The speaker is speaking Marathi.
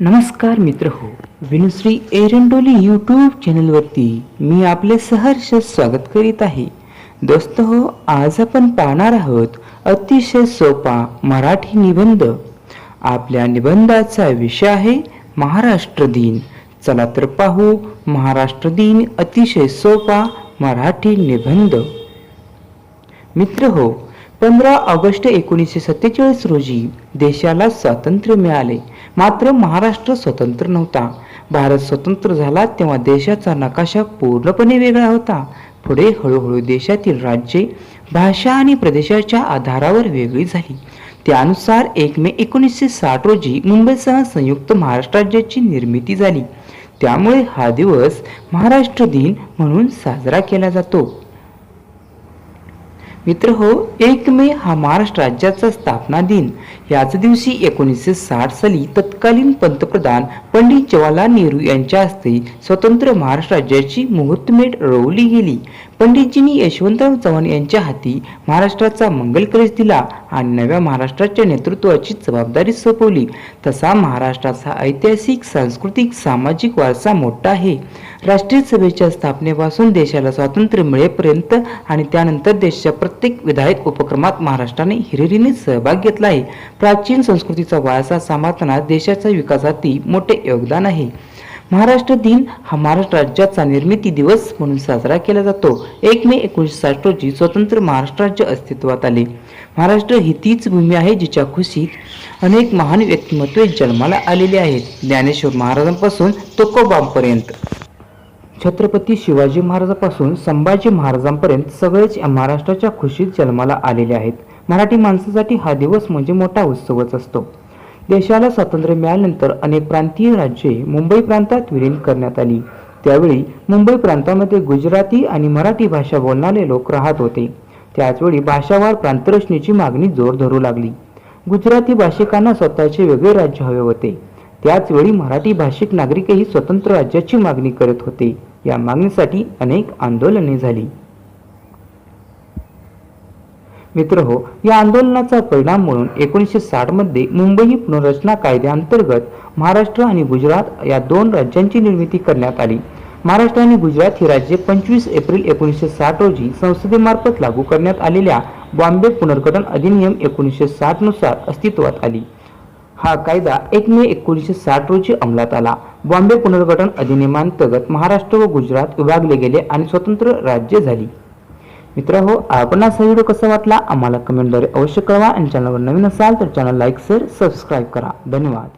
नमस्कार मित्र हो विनुश्री एरंडोली यूट्यूब चॅनलवरती मी आपले सहर्ष स्वागत करीत आहे. दोस्त हो आज आपण पाहणार आहोत अतिशय सोपा मराठी निबंध. आपल्या निबंधाचा विषय आहे महाराष्ट्र दिन. चला तर पाहू महाराष्ट्र दिन अतिशय सोपा मराठी निबंध. मित्र हो पंधरा ऑगस्ट एकोणीसशे सत्तेचाळीस रोजी देशाला स्वातंत्र्य मिळाले. मात्र महाराष्ट्र स्वतंत्र नव्हता. भारत स्वतंत्र झाला तेव्हा देशाचा नकाशा पूर्णपणे वेगळा होता. पुढे हळूहळू देशातील राज्ये भाषा आणि प्रदेशाच्या आधारावर वेगळी झाली. त्यानुसार एक मे एकोणीसशे साठ रोजी मुंबईसह संयुक्त महाराष्ट्र राज्याची निर्मिती झाली. त्यामुळे हा दिवस महाराष्ट्र दिन म्हणून साजरा केला जातो. मित्र हो एक मे हा महाराष्ट्र राज्याचा स्थापना दिन. याच दिवशी एकोणीसशे साठ साली तत्कालीन पंतप्रधान पंडित जवाहरलाल नेहरू यांच्या हस्ते स्वतंत्र महाराष्ट्र राज्याची मुहूर्तमेढ रोवली गेली. पंडितजींनी यशवंतराव चव्हाण यांच्या हाती महाराष्ट्राचा मंगल कलश दिला आणि नव्या महाराष्ट्राच्या नेतृत्वाची जबाबदारी सोपवली. तसा महाराष्ट्राचा ऐतिहासिक सांस्कृतिक सामाजिक वारसा मोठा आहे. राष्ट्रीय सभेच्या स्थापनेपासून देशाला स्वातंत्र्य मिळेपर्यंत आणि त्यानंतर देशाच्या प्रत्येक विधायक उपक्रमात महाराष्ट्राने हिरिरीने सहभाग घेतला आहे. प्राचीन संस्कृतीचा वारसा सांभाळताना देशाच्या विकासातही मोठे योगदान आहे. महाराष्ट्र दिन हा महाराष्ट्र राज्याचा निर्मिती दिवस म्हणून साजरा केला जातो. एक मे एकोणीसशे साठ रोजी स्वतंत्र महाराष्ट्र राज्य अस्तित्वात आले. महाराष्ट्र ही तीच भूमी आहे जिच्या खुशीत अनेक महान व्यक्तिमत्वे जन्माला आलेली आहेत. ज्ञानेश्वर महाराजांपासून तुकोबांपर्यंत छत्रपती शिवाजी महाराजांपासून संभाजी महाराजांपर्यंत सगळेच या महाराष्ट्राच्या खुशीत जन्माला आलेले आहेत. मराठी माणसासाठी हा दिवस म्हणजे मोठा उत्सवच असतो. देशाला स्वातंत्र्य मिळाल्यानंतर अनेक प्रांतीय राज्ये मुंबई प्रांतात विलीन करण्यात आली. त्यावेळी मुंबई प्रांतामध्ये गुजराती आणि मराठी भाषा बोलणारे लोक राहत होते. त्याचवेळी भाषावार प्रांतरचनेची मागणी जोर धरू लागली. गुजराती भाषिकांना स्वतःचे वेगळे राज्य हवे होते. त्याचवेळी मराठी भाषिक नागरिकही स्वतंत्र राज्याची मागणी करत होते. या मागणीसाठी अनेक आंदोलने झाली. मित्र हो या आंदोलनाचा परिणाम म्हणून एकोणीसशे साठमध्ये मुंबई पुनर्रचना कायद्याअंतर्गत महाराष्ट्र आणि गुजरात या दोन राज्यांची निर्मिती करण्यात आली. महाराष्ट्र आणि गुजरात ही राज्ये पंचवीस एप्रिल एकोणीसशे साठ रोजी संसदेमार्फत लागू करण्यात आलेल्या बॉम्बे पुनर्गठन अधिनियम एकोणीसशे साठनुसार अस्तित्वात आली. हा कायदा एक मे एकोणीसशे साठ रोजी अंमलात आला. बॉम्बे पुनर्गठन अधिनियमांतर्गत महाराष्ट्र व गुजरात विभागले गेले आणि स्वतंत्र राज्य झाली. मित्र हो आपणास हा व्हिडिओ कसा वाटला? आम्हाला कमेंटद्वारे अवश्य कळवा. आणि चॅनलवर नवीन असाल तर चॅनल लाईक शेअर सबस्क्राईब करा. धन्यवाद.